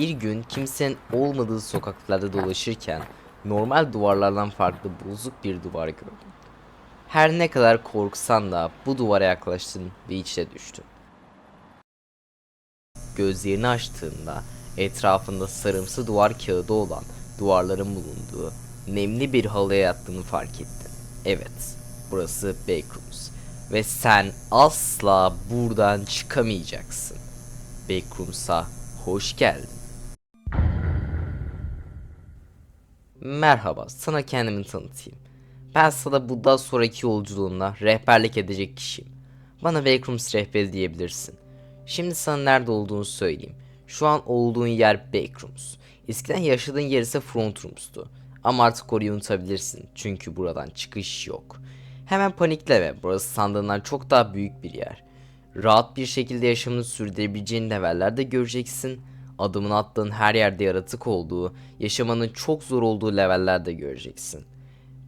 Bir gün kimsenin olmadığı sokaklarda dolaşırken normal duvarlardan farklı bozuk bir duvar gördün. Her ne kadar korksan da bu duvara yaklaştın ve içine düştün. Gözlerini açtığında etrafında sarımsı duvar kağıdı olan duvarların bulunduğu nemli bir halıya yattığını fark ettin. Evet, burası Backrooms ve sen asla buradan çıkamayacaksın. Backrooms'a hoş geldin. Merhaba, sana kendimi tanıtayım. Ben sana bundan sonraki yolculuğunda rehberlik edecek kişiyim. Bana Backrooms rehberi diyebilirsin. Şimdi sana nerede olduğunu söyleyeyim. Şu an olduğun yer Backrooms. Eskiden yaşadığın yer ise Front Rooms'tu. Ama artık orayı unutabilirsin. Çünkü buradan çıkış yok. Hemen panikleme. Burası sandığından çok daha büyük bir yer. Rahat bir şekilde yaşamını sürdürebileceğin leveller de göreceksin. Adımını attığın her yerde yaratık olduğu, yaşamanın çok zor olduğu leveller de göreceksin.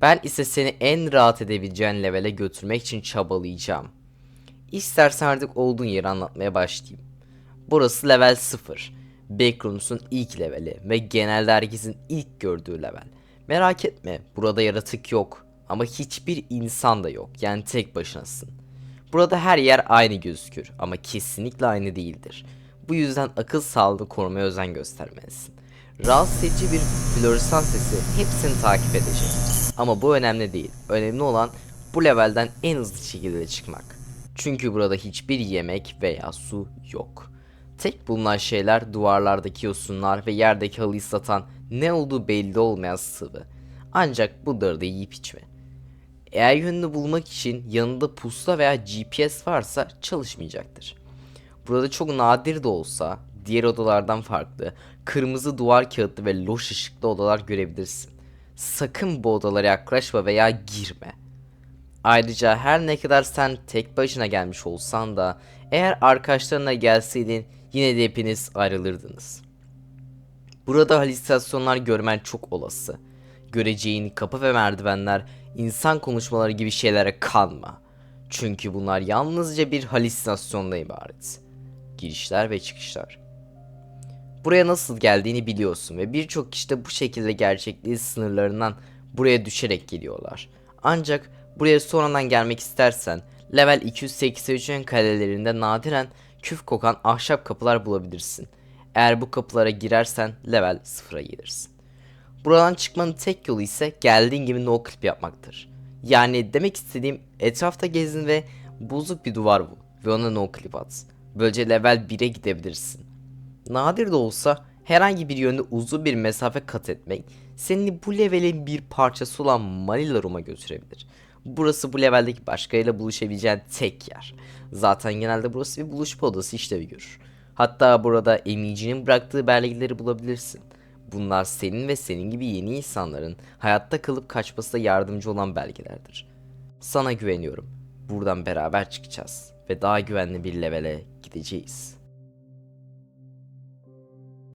Ben ise seni en rahat edebileceğin levele götürmek için çabalayacağım. İstersen artık olduğun yeri anlatmaya başlayayım. Burası level 0. Backrooms'un ilk leveli ve genelde herkesin ilk gördüğü level. Merak etme burada yaratık yok ama hiçbir insan da yok yani tek başınasın. Burada her yer aynı gözükür ama kesinlikle aynı değildir. Bu yüzden akıl sağlığını korumaya özen göstermelisin. Rahatsız edici bir floresan sesi hepsini takip edecek. Ama bu önemli değil. Önemli olan bu levelden en hızlı şekilde çıkmak. Çünkü burada hiçbir yemek veya su yok. Tek bulunan şeyler duvarlardaki yosunlar ve yerdeki halıyı satan ne olduğu belli olmayan sıvı. Ancak bunları da yiyip içme. Eğer yönünü bulmak için yanında pusula veya GPS varsa çalışmayacaktır. Burada çok nadir de olsa diğer odalardan farklı kırmızı duvar kağıtlı ve loş ışıklı odalar görebilirsin. Sakın bu odalara yaklaşma veya girme. Ayrıca her ne kadar sen tek başına gelmiş olsan da eğer arkadaşlarına gelseydin yine de hepiniz ayrılırdınız. Burada halüsinasyonlar görmen çok olası. Göreceğin kapı ve merdivenler insan konuşmaları gibi şeylere kanma. Çünkü bunlar yalnızca bir halüsinasyonla ibaret. Girişler ve çıkışlar. Buraya nasıl geldiğini biliyorsun ve birçok kişi de bu şekilde gerçekliğin sınırlarından buraya düşerek geliyorlar. Ancak buraya sonradan gelmek istersen level 283'ün kalelerinde nadiren küf kokan ahşap kapılar bulabilirsin. Eğer bu kapılara girersen level 0'a gelirsin. Buradan çıkmanın tek yolu ise geldiğin gibi no clip yapmaktır. Yani demek istediğim etrafta gezin ve bozuk bir duvar bul ve ona no clip at. Böylece level 1'e gidebilirsin. Nadir de olsa herhangi bir yönde uzun bir mesafe kat etmek seni bu levelin bir parçası olan Manila Room'a götürebilir. Burası bu leveldeki başkayla buluşabileceğin tek yer. Zaten genelde burası bir buluşma odası işlevi görür. Hatta burada emicinin bıraktığı belgeleri bulabilirsin. Bunlar senin ve senin gibi yeni insanların hayatta kalıp kaçmasına yardımcı olan belgelerdir. Sana güveniyorum. Buradan beraber çıkacağız ve daha güvenli bir levele gideceğiz.